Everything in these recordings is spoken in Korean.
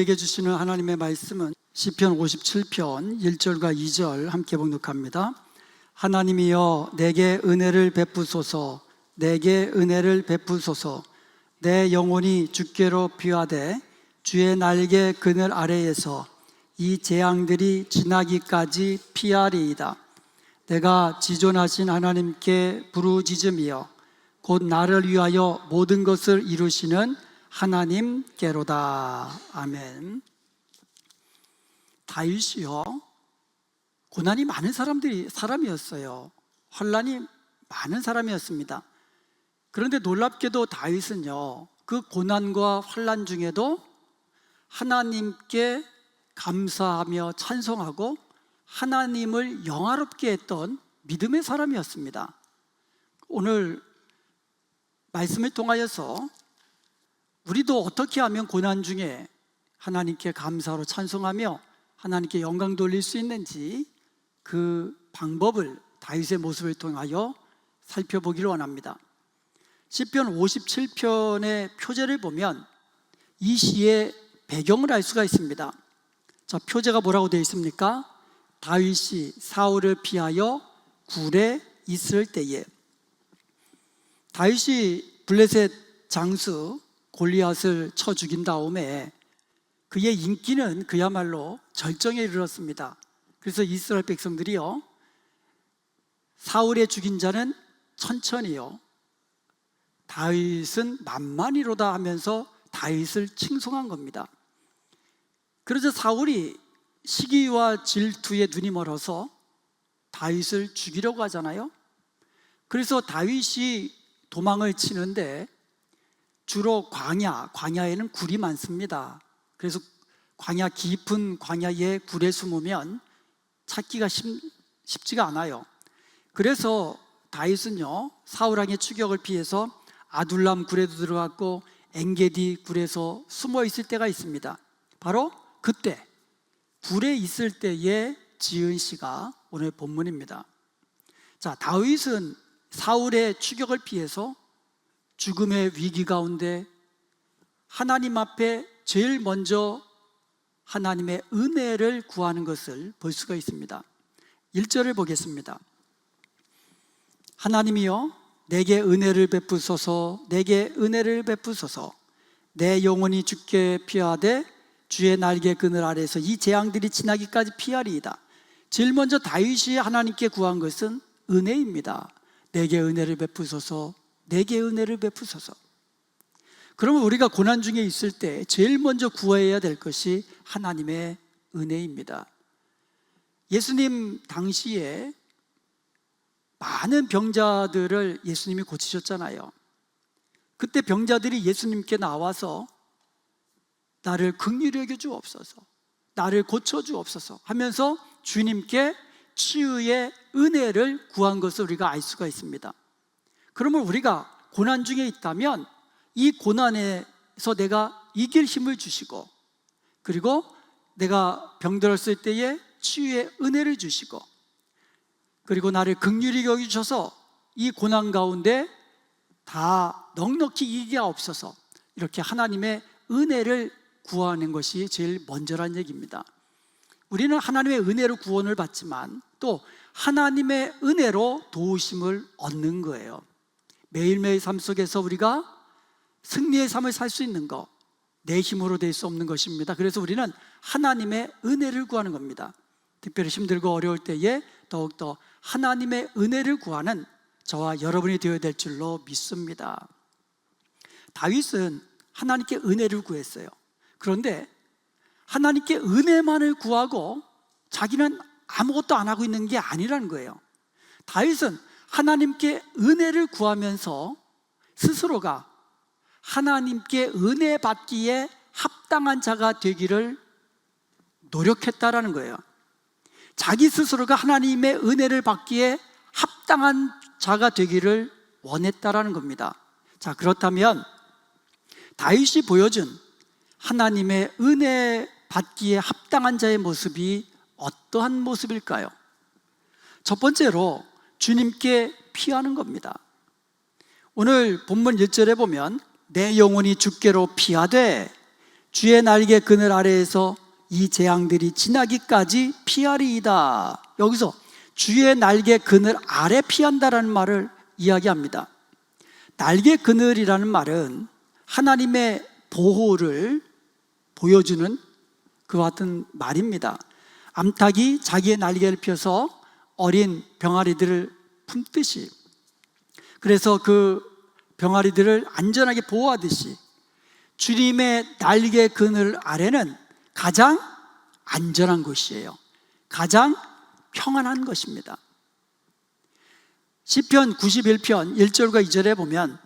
우리에게 주시는 하나님의 말씀은 시편 57편 1절과 2절 함께 봉독합니다. 하나님이여 내게 은혜를 베푸소서 내게 은혜를 베푸소서 내 영혼이 주께로 피하되 주의 날개 그늘 아래에서 이 재앙들이 지나기까지 피하리이다. 내가 지존하신 하나님께 부르짖음이여 곧 나를 위하여 모든 것을 이루시는 하나님께로다. 아멘. 다윗이요. 고난이 많은 사람들이 사람이었어요. 환란이 많은 사람이었습니다. 그런데 놀랍게도 다윗은요. 그 고난과 환란 중에도 하나님께 감사하며 찬송하고 하나님을 영화롭게 했던 믿음의 사람이었습니다. 오늘 말씀을 통하여서 우리도 어떻게 하면 고난 중에 하나님께 감사로 찬송하며 하나님께 영광 돌릴 수 있는지 그 방법을 다윗의 모습을 통하여 살펴보기를 원합니다. 시편 57편의 표제를 보면 이 시의 배경을 알 수가 있습니다. 자, 표제가 뭐라고 되어 있습니까? 다윗이 사울을 피하여 굴에 있을 때에 다윗이 블레셋 장수 골리앗을 쳐 죽인 다음에 그의 인기는 그야말로 절정에 이르렀습니다. 그래서 이스라엘 백성들이요 사울의 죽인 자는 천천히요 다윗은 만만히로다 하면서 다윗을 칭송한 겁니다. 그래서 사울이 시기와 질투에 눈이 멀어서 다윗을 죽이려고 하잖아요. 그래서 다윗이 도망을 치는데 주로 광야, 광야에는 굴이 많습니다. 그래서 광야 깊은 광야에 굴에 숨으면 찾기가 쉽, 쉽지가 않아요. 그래서 다윗은요 사울왕의 추격을 피해서 아둘람 굴에도 들어갔고 엔게디 굴에서 숨어 있을 때가 있습니다. 바로 그때 굴에 있을 때에 지은 시가 오늘 본문입니다. 자 다윗은 사울의 추격을 피해서 죽음의 위기 가운데 하나님 앞에 제일 먼저 하나님의 은혜를 구하는 것을 볼 수가 있습니다. 1절을 보겠습니다. 하나님이여 내게 은혜를 베푸소서 내게 은혜를 베푸소서 내 영혼이 주께 피하되 주의 날개 그늘 아래서 이 재앙들이 지나기까지 피하리이다. 제일 먼저 다윗이 하나님께 구한 것은 은혜입니다. 내게 은혜를 베푸소서 내게 은혜를 베푸소서 그러면 우리가 고난 중에 있을 때 제일 먼저 구해야 될 것이 하나님의 은혜입니다. 예수님 당시에 많은 병자들을 예수님이 고치셨잖아요. 그때 병자들이 예수님께 나와서 나를 극률히 여겨 주옵소서. 나를 고쳐 주옵소서 하면서 주님께 치유의 은혜를 구한 것을 우리가 알 수가 있습니다. 그러면 우리가 고난 중에 있다면 이 고난에서 내가 이길 힘을 주시고 그리고 내가 병들었을 때에 치유의 은혜를 주시고 그리고 나를 극률히 여기셔서 이 고난 가운데 다 넉넉히 이기게 없어서 이렇게 하나님의 은혜를 구하는 것이 제일 먼저란 얘기입니다. 우리는 하나님의 은혜로 구원을 받지만 또 하나님의 은혜로 도우심을 얻는 거예요. 매일매일 삶 속에서 우리가 승리의 삶을 살 수 있는 것, 내 힘으로 될 수 없는 것입니다. 그래서 우리는 하나님의 은혜를 구하는 겁니다. 특별히 힘들고 어려울 때에 더욱더 하나님의 은혜를 구하는 저와 여러분이 되어야 될 줄로 믿습니다. 다윗은 하나님께 은혜를 구했어요. 그런데 하나님께 은혜만을 구하고 자기는 아무것도 안 하고 있는 게 아니라는 거예요. 다윗은 하나님께 은혜를 구하면서 스스로가 하나님께 은혜 받기에 합당한 자가 되기를 노력했다라는 거예요. 자기 스스로가 하나님의 은혜를 받기에 합당한 자가 되기를 원했다라는 겁니다. 자, 그렇다면 다윗이 보여준 하나님의 은혜 받기에 합당한 자의 모습이 어떠한 모습일까요? 첫 번째로 주님께 피하는 겁니다. 오늘 본문 1절에 보면 내 영혼이 주께로 피하되 주의 날개 그늘 아래에서 이 재앙들이 지나기까지 피하리이다. 여기서 주의 날개 그늘 아래 피한다라는 말을 이야기합니다. 날개 그늘이라는 말은 하나님의 보호를 보여주는 그와 같은 말입니다. 암탉이 자기의 날개를 펴서 어린 병아리들을 품듯이 그래서 그 병아리들을 안전하게 보호하듯이 주님의 날개 그늘 아래는 가장 안전한 곳이에요. 가장 평안한 것입니다. 시편 91편 1절과 2절에 보면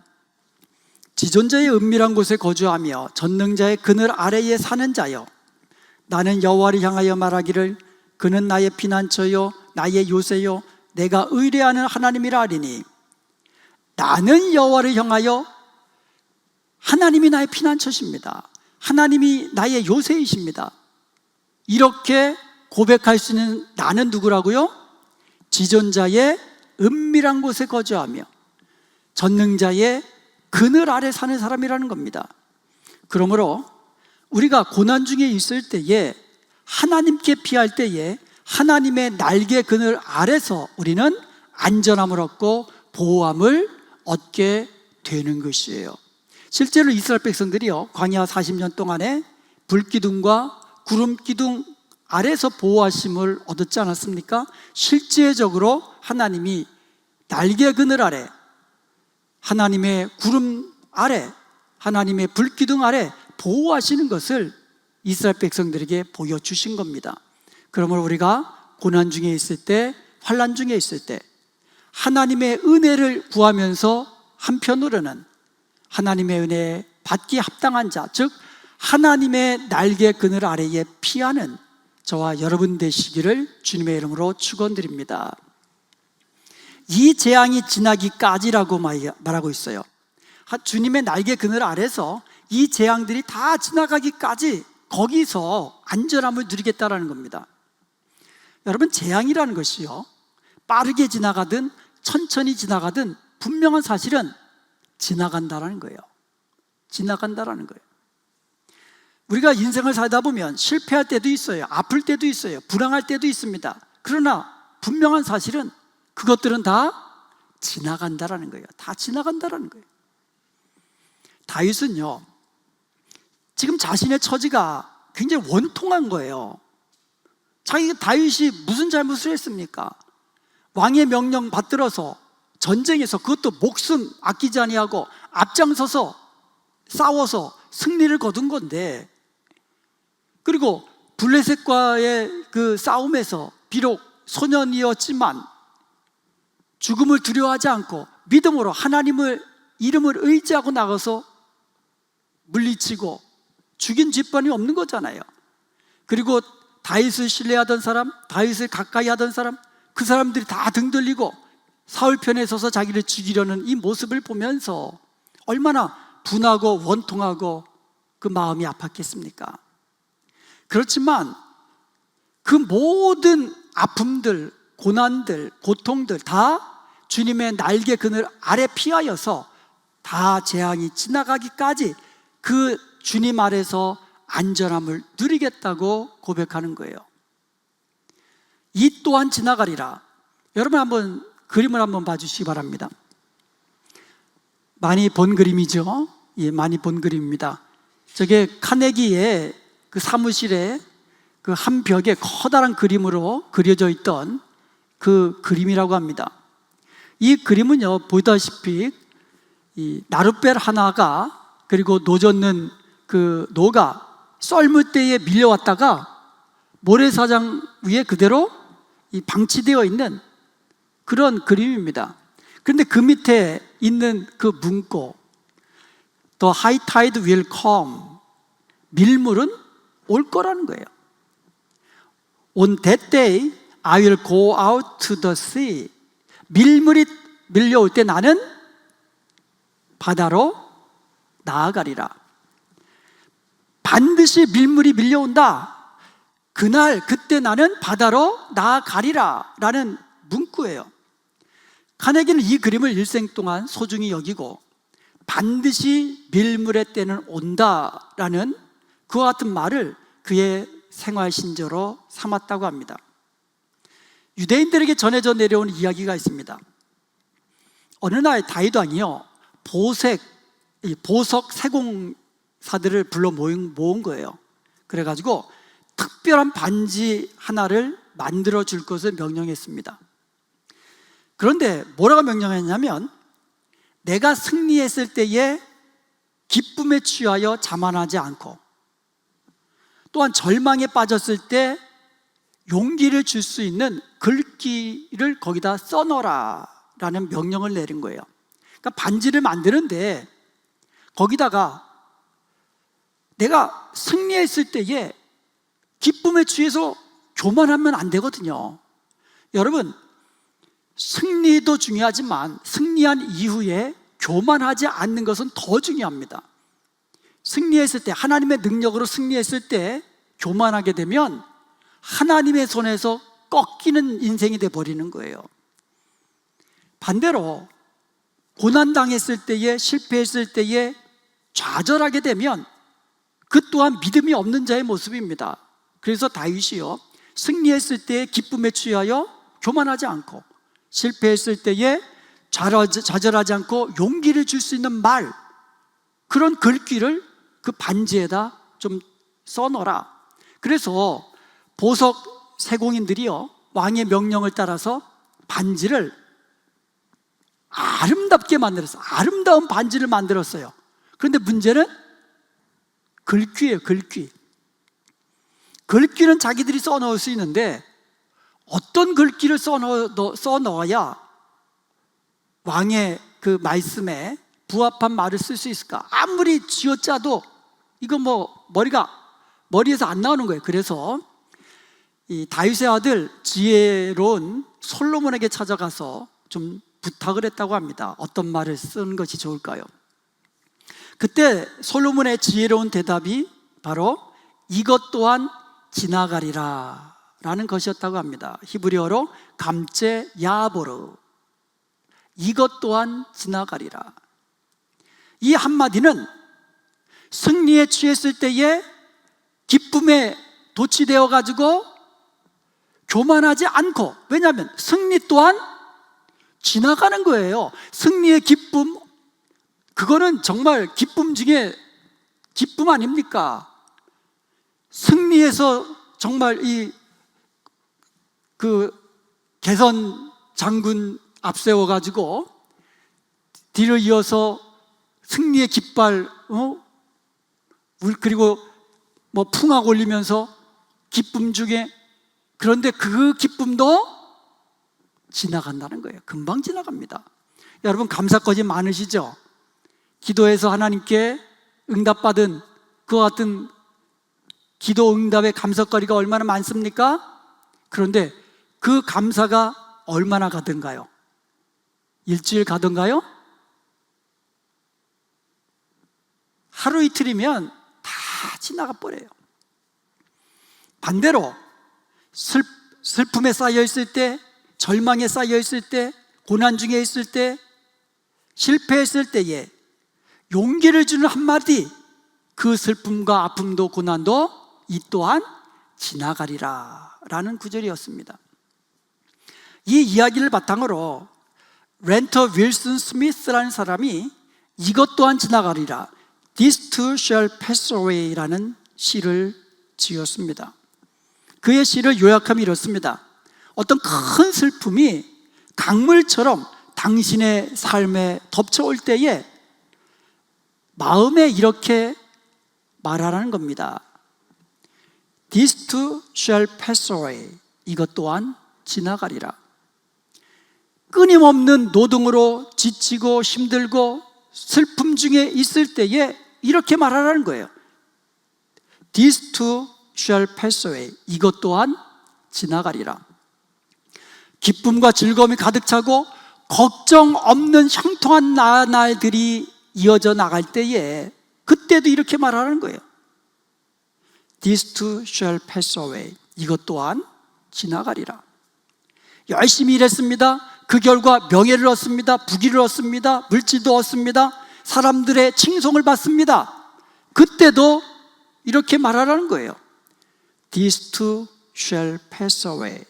지존자의 은밀한 곳에 거주하며 전능자의 그늘 아래에 사는 자여 나는 여호와를 향하여 말하기를 그는 나의 피난처요 나의 요새요 내가 의뢰하는 하나님이라 하리니 나는 여호와를 향하여 하나님이 나의 피난처십니다. 하나님이 나의 요새이십니다. 이렇게 고백할 수 있는 나는 누구라고요? 지존자의 은밀한 곳에 거주하며 전능자의 그늘 아래 사는 사람이라는 겁니다. 그러므로 우리가 고난 중에 있을 때에 하나님께 피할 때에 하나님의 날개 그늘 아래서 우리는 안전함을 얻고 보호함을 얻게 되는 것이에요. 실제로 이스라엘 백성들이요 광야 40년 동안에 불기둥과 구름 기둥 아래서 보호하심을 얻었지 않았습니까? 실제적으로 하나님이 날개 그늘 아래 하나님의 구름 아래 하나님의 불기둥 아래 보호하시는 것을 이스라엘 백성들에게 보여주신 겁니다. 그러므로 우리가 고난 중에 있을 때 환란 중에 있을 때 하나님의 은혜를 구하면서 한편으로는 하나님의 은혜 받기 합당한 자, 즉 하나님의 날개 그늘 아래에 피하는 저와 여러분 되시기를 주님의 이름으로 축원드립니다. 이 재앙이 지나기까지라고 말하고 있어요. 주님의 날개 그늘 아래서 이 재앙들이 다 지나가기까지 거기서 안전함을 누리겠다라는 겁니다. 여러분 재앙이라는 것이요 빠르게 지나가든 천천히 지나가든 분명한 사실은 지나간다라는 거예요. 지나간다라는 거예요. 우리가 인생을 살다 보면 실패할 때도 있어요. 아플 때도 있어요. 불행할 때도 있습니다. 그러나 분명한 사실은 그것들은 다 지나간다라는 거예요. 다 지나간다라는 거예요. 다윗은요, 지금 자신의 처지가 굉장히 원통한 거예요. 자기가 다윗이 무슨 잘못을 했습니까? 왕의 명령 받들어서 전쟁에서 그것도 목숨 아끼지 아니하고 앞장서서 싸워서 승리를 거둔 건데 그리고 블레셋과의 그 싸움에서 비록 소년이었지만 죽음을 두려워하지 않고 믿음으로 하나님을 이름을 의지하고 나가서 물리치고 죽인 집반이 없는 거잖아요. 그리고 다윗을 신뢰하던 사람, 다윗을 가까이 하던 사람, 그 사람들이 다등 돌리고 사울 편에 서서 자기를 죽이려는 이 모습을 보면서 얼마나 분하고 원통하고 그 마음이 아팠겠습니까? 그렇지만 그 모든 아픔들, 고난들, 고통들 다 주님의 날개 그늘 아래 피하여서 다 재앙이 지나가기까지 그 주님 아래서 안전함을 누리겠다고 고백하는 거예요. 이 또한 지나가리라. 여러분 한번 그림을 한번 봐주시기 바랍니다. 많이 본 그림이죠? 예, 많이 본 그림입니다. 저게 카네기의 그 사무실에 그 한 벽에 커다란 그림으로 그려져 있던 그 그림이라고 합니다. 이 그림은요, 보다시피 이 나룻벨 하나가 그리고 노젓는 그 노가 썰물대에 밀려왔다가 모래사장 위에 그대로 이 방치되어 있는 그런 그림입니다. 그런데 그 밑에 있는 그 문구 The high tide will come 밀물은 올 거라는 거예요. On that day I will go out to the sea 밀물이 밀려올 때 나는 바다로 나아가리라. 반드시 밀물이 밀려온다. 그날 그때 나는 바다로 나아가리라 라는 문구예요. 카네기는 이 그림을 일생 동안 소중히 여기고 반드시 밀물의 때는 온다 라는 그와 같은 말을 그의 생활 신조로 삼았다고 합니다. 유대인들에게 전해져 내려온 이야기가 있습니다. 어느 날 다윗 왕이요 보색 이 보석 세공 사들을 불러 모은, 모은 거예요. 그래가지고 특별한 반지 하나를 만들어 줄 것을 명령했습니다. 그런데 뭐라고 명령했냐면 내가 승리했을 때에 기쁨에 취하여 자만하지 않고 또한 절망에 빠졌을 때 용기를 줄 수 있는 글귀를 거기다 써넣어라 라는 명령을 내린 거예요. 그러니까 반지를 만드는데 거기다가 내가 승리했을 때에 기쁨에 취해서 교만하면 안 되거든요. 여러분, 승리도 중요하지만 승리한 이후에 교만하지 않는 것은 더 중요합니다. 승리했을 때, 하나님의 능력으로 승리했을 때 교만하게 되면 하나님의 손에서 꺾이는 인생이 돼 버리는 거예요. 반대로 고난당했을 때에 실패했을 때에 좌절하게 되면 그 또한 믿음이 없는 자의 모습입니다. 그래서 다윗이요 승리했을 때에 기쁨에 취하여 교만하지 않고 실패했을 때에 좌절하지 않고 용기를 줄 수 있는 말 그런 글귀를 그 반지에다 좀 써놓아라. 그래서 보석 세공인들이요 왕의 명령을 따라서 반지를 아름답게 만들었어요. 아름다운 반지를 만들었어요. 그런데 문제는 글귀예요, 글귀. 글귀는 자기들이 써 넣을 수 있는데 어떤 글귀를 써 넣어, 써 넣어야 왕의 그 말씀에 부합한 말을 쓸 수 있을까? 아무리 쥐어짜도 이거 뭐 머리가 머리에서 안 나오는 거예요. 그래서 이 다윗의 아들 지혜로운 솔로몬에게 찾아가서 좀 부탁을 했다고 합니다. 어떤 말을 쓰는 것이 좋을까요? 그때 솔로몬의 지혜로운 대답이 바로 이것 또한 지나가리라 라는 것이었다고 합니다. 히브리어로 감제 야보르 이것 또한 지나가리라. 이 한마디는 승리에 취했을 때에 기쁨에 도취되어 가지고 교만하지 않고 왜냐하면 승리 또한 지나가는 거예요. 승리의 기쁨 그거는 정말 기쁨 중에 기쁨 아닙니까? 승리해서 정말 이 그 개선 장군 앞세워 가지고 뒤를 이어서 승리의 깃발 어? 그리고 뭐 풍악 올리면서 기쁨 중에 그런데 그 기쁨도 지나간다는 거예요. 금방 지나갑니다. 여러분 감사거지 많으시죠? 기도해서 하나님께 응답받은 그와 같은 기도 응답의 감사거리가 얼마나 많습니까? 그런데 그 감사가 얼마나 가든가요? 일주일 가든가요? 하루 이틀이면 다 지나가 버려요. 반대로 슬, 슬픔에 쌓여 있을 때, 절망에 쌓여 있을 때, 고난 중에 있을 때, 실패했을 때에 용기를 주는 한마디, 그 슬픔과 아픔도 고난도 이 또한 지나가리라 라는 구절이었습니다. 이 이야기를 바탕으로 렌터 윌슨 스미스라는 사람이 이것 또한 지나가리라 This too shall pass away라는 시를 지었습니다. 그의 시를 요약하면 이렇습니다. 어떤 큰 슬픔이 강물처럼 당신의 삶에 덮쳐올 때에 마음에 이렇게 말하라는 겁니다. This too shall pass away. 이것 또한 지나가리라. 끊임없는 노동으로 지치고 힘들고 슬픔 중에 있을 때에 이렇게 말하라는 거예요. This too shall pass away. 이것 또한 지나가리라. 기쁨과 즐거움이 가득 차고 걱정 없는 형통한 나날들이 이어져 나갈 때에 그때도 이렇게 말하는 거예요. This too shall pass away. 이것 또한 지나가리라. 열심히 일했습니다. 그 결과 명예를 얻습니다. 부귀를 얻습니다. 물질도 얻습니다. 사람들의 칭송을 받습니다. 그때도 이렇게 말하라는 거예요. These two shall pass away.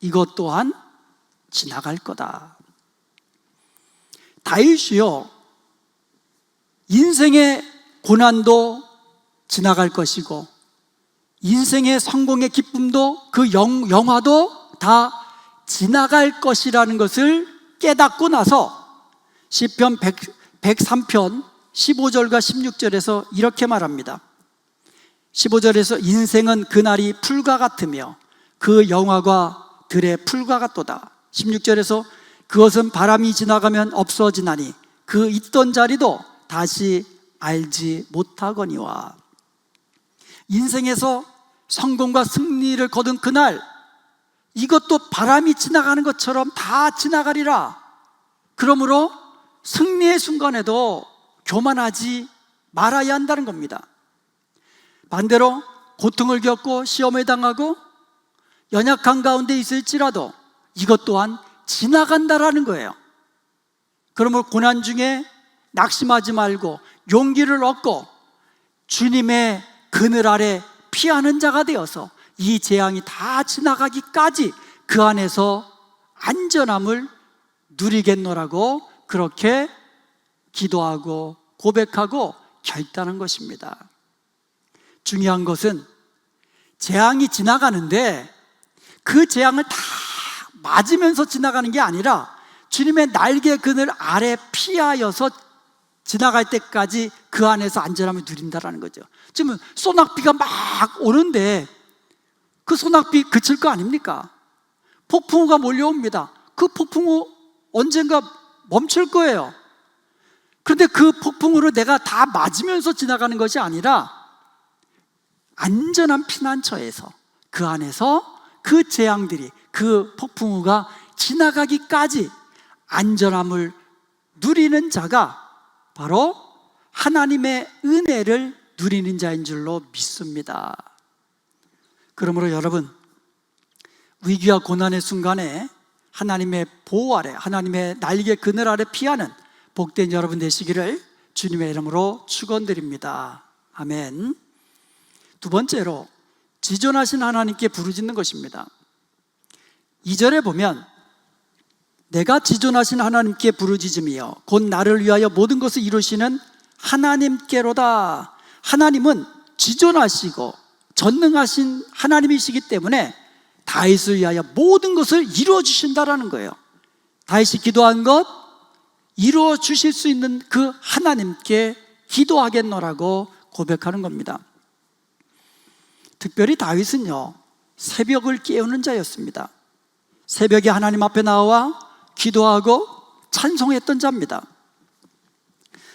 이것 또한 지나갈 거다. 다윗이요. 인생의 고난도 지나갈 것이고 인생의 성공의 기쁨도 그 영, 영화도 다 지나갈 것이라는 것을 깨닫고 나서 시편 100, 103편 15절과 16절에서 이렇게 말합니다. 15절에서 인생은 그날이 풀과 같으며 그 영화가 들의 풀과 같도다. 16절에서 그것은 바람이 지나가면 없어지나니 그 있던 자리도 다시 알지 못하거니와 인생에서 성공과 승리를 거둔 그날 이것도 바람이 지나가는 것처럼 다 지나가리라. 그러므로 승리의 순간에도 교만하지 말아야 한다는 겁니다. 반대로 고통을 겪고 시험에 당하고 연약한 가운데 있을지라도 이것 또한 지나간다라는 거예요. 그러므로 고난 중에 낙심하지 말고 용기를 얻고 주님의 그늘 아래 피하는 자가 되어서 이 재앙이 다 지나가기까지 그 안에서 안전함을 누리겠노라고 그렇게 기도하고 고백하고 결단한 것입니다. 중요한 것은 재앙이 지나가는데 그 재앙을 다 맞으면서 지나가는 게 아니라 주님의 날개 그늘 아래 피하여서 지나갈 때까지 그 안에서 안전함을 누린다라는 거죠. 지금 소낙비가 막 오는데 그 소낙비 그칠 거 아닙니까? 폭풍우가 몰려옵니다. 그 폭풍우 언젠가 멈출 거예요. 그런데 그 폭풍우로 내가 다 맞으면서 지나가는 것이 아니라 안전한 피난처에서 그 안에서 그 재앙들이 그 폭풍우가 지나가기까지 안전함을 누리는 자가 바로 하나님의 은혜를 누리는 자인 줄로 믿습니다. 그러므로 여러분, 위기와 고난의 순간에 하나님의 보호 아래, 하나님의 날개 그늘 아래 피하는 복된 여러분 되시기를 주님의 이름으로 축원드립니다. 아멘. 두 번째로 지존하신 하나님께 부르짖는 것입니다. 2절에 보면 내가 지존하신 하나님께 부르짖으며 곧 나를 위하여 모든 것을 이루시는 하나님께로다. 하나님은 지존하시고 전능하신 하나님이시기 때문에 다윗을 위하여 모든 것을 이루어 주신다라는 거예요. 다윗이 기도한 것 이루어 주실 수 있는 그 하나님께 기도하겠노라고 고백하는 겁니다. 특별히 다윗은요, 새벽을 깨우는 자였습니다. 새벽에 하나님 앞에 나와 기도하고 찬송했던 자입니다.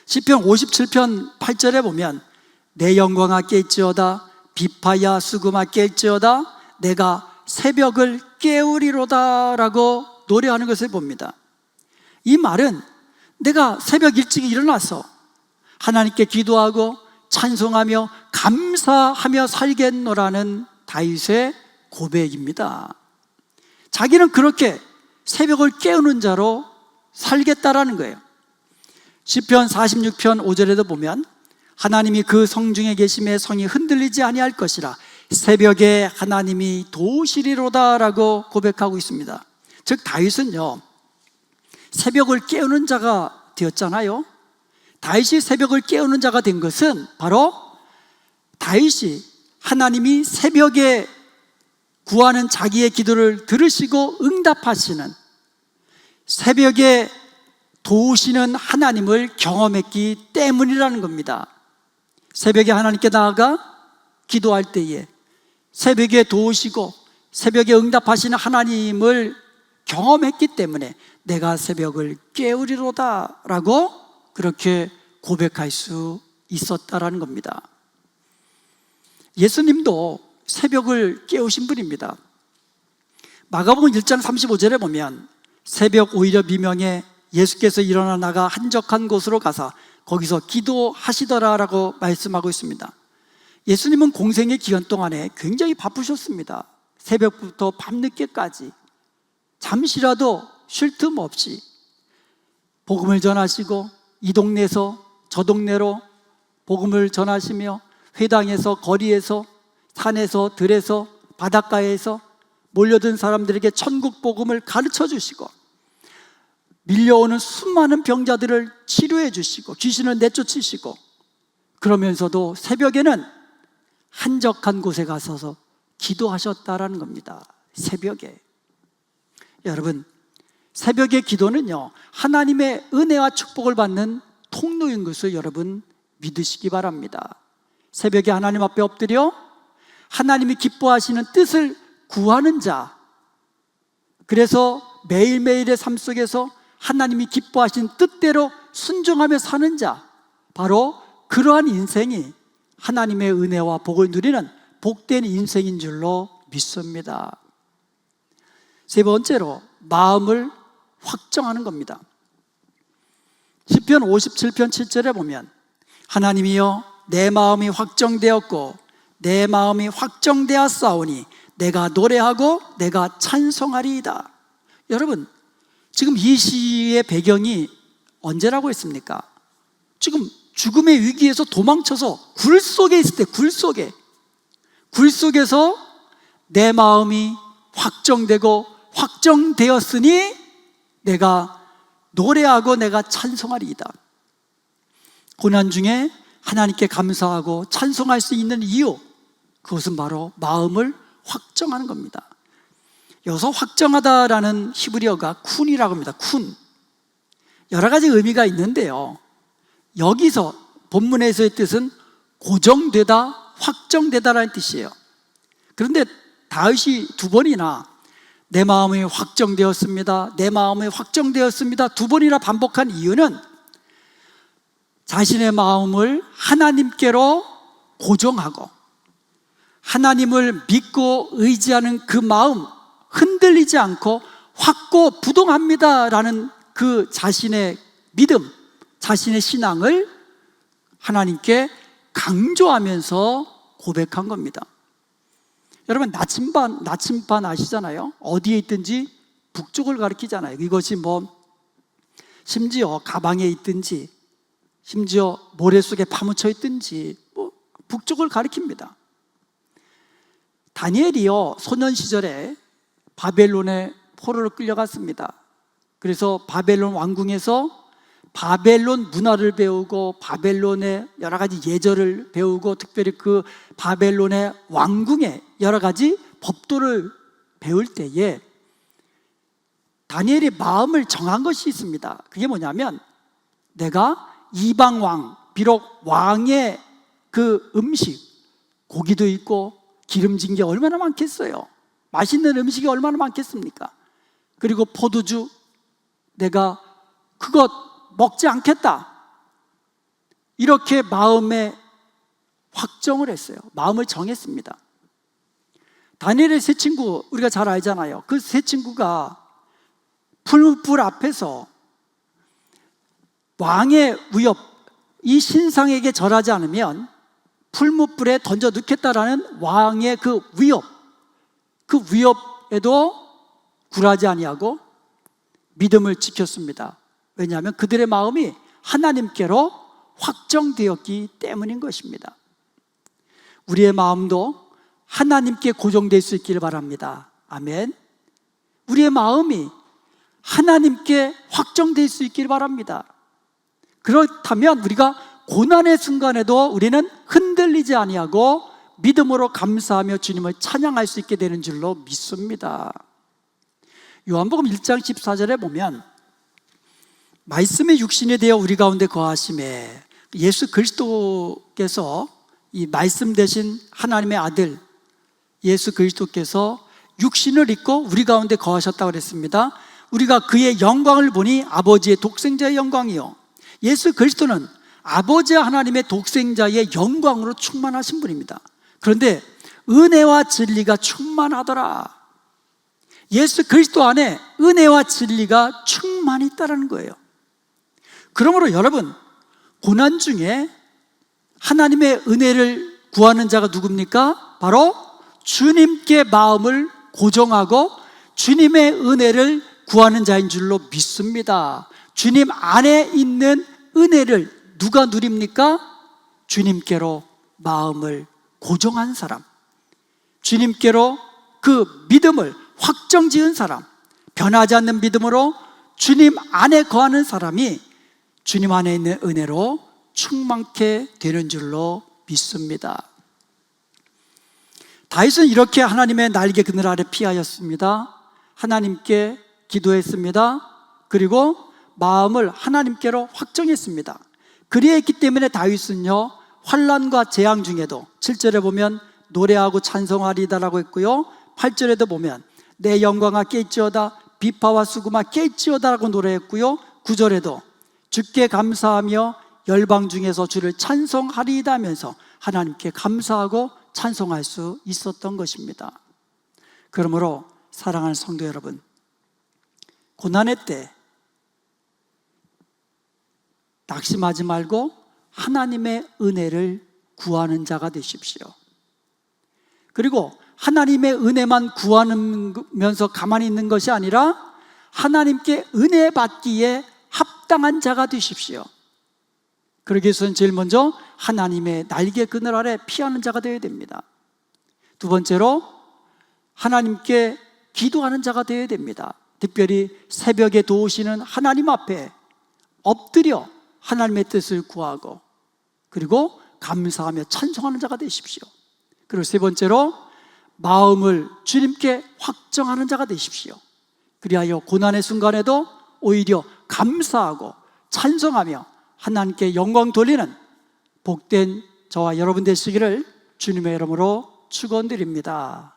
시편 57편 8절에 보면 내 영광 아 깰지어다 비파야 수금 아 깰지어다 내가 새벽을 깨우리로다라고 노래하는 것을 봅니다. 이 말은 내가 새벽 일찍 일어나서 하나님께 기도하고 찬송하며 감사하며 살겠노라는 다윗의 고백입니다. 자기는 그렇게 새벽을 깨우는 자로 살겠다라는 거예요. 시편 46편 5절에도 보면 하나님이 그 성중에 계심에 성이 흔들리지 아니할 것이라 새벽에 하나님이 도우시리로다라고 고백하고 있습니다. 즉 다윗은요 새벽을 깨우는 자가 되었잖아요. 다윗이 새벽을 깨우는 자가 된 것은 바로 다윗이 하나님이 새벽에 구하는 자기의 기도를 들으시고 응답하시는 새벽에 도우시는 하나님을 경험했기 때문이라는 겁니다. 새벽에 하나님께 나아가 기도할 때에 새벽에 도우시고 새벽에 응답하시는 하나님을 경험했기 때문에 내가 새벽을 깨우리로다라고 그렇게 고백할 수 있었다라는 겁니다. 예수님도 새벽을 깨우신 분입니다. 마가복음 1장 35절에 보면 새벽 오히려 미명에 예수께서 일어나 나가 한적한 곳으로 가서 거기서 기도하시더라라고 말씀하고 있습니다. 예수님은 공생의 기간 동안에 굉장히 바쁘셨습니다. 새벽부터 밤늦게까지 잠시라도 쉴 틈 없이 복음을 전하시고 이 동네에서 저 동네로 복음을 전하시며 회당에서 거리에서 산에서 들에서 바닷가에서 몰려든 사람들에게 천국 복음을 가르쳐 주시고 밀려오는 수많은 병자들을 치료해 주시고 귀신을 내쫓으시고 그러면서도 새벽에는 한적한 곳에 가서서 기도하셨다라는 겁니다. 새벽에. 여러분, 새벽의 기도는요, 하나님의 은혜와 축복을 받는 통로인 것을 여러분 믿으시기 바랍니다. 새벽에 하나님 앞에 엎드려 하나님이 기뻐하시는 뜻을 구하는 자. 그래서 매일매일의 삶 속에서 하나님이 기뻐하신 뜻대로 순종하며 사는 자. 바로 그러한 인생이 하나님의 은혜와 복을 누리는 복된 인생인 줄로 믿습니다. 세 번째로 마음을 확정하는 겁니다. 시편 57편 7절에 보면 하나님이여 내 마음이 확정되었고 내 마음이 확정되었사오니 내가 노래하고 내가 찬송하리이다. 여러분, 지금 이 시의 배경이 언제라고 했습니까? 지금 죽음의 위기에서 도망쳐서 굴 속에 있을 때, 굴 속에. 굴 속에서 내 마음이 확정되고 확정되었으니 내가 노래하고 내가 찬송하리이다. 고난 중에 하나님께 감사하고 찬송할 수 있는 이유, 그것은 바로 마음을 확정하는 겁니다. 여기서 확정하다라는 히브리어가 쿤이라고 합니다. 쿤. 여러 가지 의미가 있는데요. 여기서 본문에서의 뜻은 고정되다, 확정되다라는 뜻이에요. 그런데 다윗이 두 번이나 내 마음이 확정되었습니다. 내 마음이 확정되었습니다. 두 번이나 반복한 이유는 자신의 마음을 하나님께로 고정하고 하나님을 믿고 의지하는 그 마음 흔들리지 않고 확고 부동합니다라는 그 자신의 믿음, 자신의 신앙을 하나님께 강조하면서 고백한 겁니다. 여러분 나침반 나침반 아시잖아요? 어디에 있든지 북쪽을 가리키잖아요. 이것이 뭐 심지어 가방에 있든지 심지어 모래 속에 파묻혀 있든지 뭐 북쪽을 가리킵니다. 다니엘이요 소년 시절에 바벨론에 포로로 끌려갔습니다. 그래서 바벨론 왕궁에서 바벨론 문화를 배우고 바벨론의 여러 가지 예절을 배우고 특별히 그 바벨론의 왕궁의 여러 가지 법도를 배울 때에 다니엘이 마음을 정한 것이 있습니다. 그게 뭐냐면 내가 이방 왕, 비록 왕의 그 음식, 고기도 있고 기름진 게 얼마나 많겠어요. 맛있는 음식이 얼마나 많겠습니까? 그리고 포도주, 내가 그것 먹지 않겠다. 이렇게 마음에 확정을 했어요. 마음을 정했습니다. 다니엘의 세 친구, 우리가 잘 알잖아요. 그 세 친구가 풀불 앞에서 왕의 위협, 이 신상에게 절하지 않으면 풀무불에 던져 넣겠다라는 왕의 그 위협, 그 위협에도 굴하지 아니하고 믿음을 지켰습니다. 왜냐하면 그들의 마음이 하나님께로 확정되었기 때문인 것입니다. 우리의 마음도 하나님께 고정될 수 있기를 바랍니다. 아멘. 우리의 마음이 하나님께 확정될 수 있기를 바랍니다. 그렇다면 우리가 고난의 순간에도 우리는 흔들리지 아니하고 믿음으로 감사하며 주님을 찬양할 수 있게 되는 줄로 믿습니다. 요한복음 1장 14절에 보면 말씀의 육신이 되어 우리 가운데 거하심에 예수 그리스도께서 이 말씀 대신 하나님의 아들 예수 그리스도께서 육신을 입고 우리 가운데 거하셨다고 그랬습니다. 우리가 그의 영광을 보니 아버지의 독생자의 영광이요. 예수 그리스도는 아버지 하나님의 독생자의 영광으로 충만하신 분입니다. 그런데 은혜와 진리가 충만하더라. 예수 그리스도 안에 은혜와 진리가 충만히 있다는 거예요. 그러므로 여러분, 고난 중에 하나님의 은혜를 구하는 자가 누굽니까? 바로 주님께 마음을 고정하고 주님의 은혜를 구하는 자인 줄로 믿습니다. 주님 안에 있는 은혜를 누가 누립니까? 주님께로 마음을 고정한 사람, 주님께로 그 믿음을 확정 지은 사람, 변하지 않는 믿음으로 주님 안에 거하는 사람이 주님 안에 있는 은혜로 충만케 되는 줄로 믿습니다. 다윗은 이렇게 하나님의 날개 그늘 아래 피하였습니다. 하나님께 기도했습니다. 그리고 마음을 하나님께로 확정했습니다. 그리했기 때문에 다윗은요 환란과 재앙 중에도 7절에 보면 노래하고 찬송하리다라고 했고요 8절에도 보면 내 영광아 깨지어다 비파와 수구마 깨지어다라고 노래했고요 9절에도 주께 감사하며 열방 중에서 주를 찬송하리이다 하면서 하나님께 감사하고 찬송할 수 있었던 것입니다. 그러므로 사랑하는 성도 여러분, 고난의 때 낙심하지 말고 하나님의 은혜를 구하는 자가 되십시오. 그리고 하나님의 은혜만 구하면서 가만히 있는 것이 아니라 하나님께 은혜 받기에 합당한 자가 되십시오. 그러기 위해서는 제일 먼저 하나님의 날개 그늘 아래 피하는 자가 되어야 됩니다. 두 번째로 하나님께 기도하는 자가 되어야 됩니다. 특별히 새벽에 도우시는 하나님 앞에 엎드려 하나님의 뜻을 구하고 그리고 감사하며 찬송하는 자가 되십시오. 그리고 세 번째로 마음을 주님께 확정하는 자가 되십시오. 그리하여 고난의 순간에도 오히려 감사하고 찬송하며 하나님께 영광 돌리는 복된 저와 여러분 되시기를 주님의 이름으로 축원드립니다.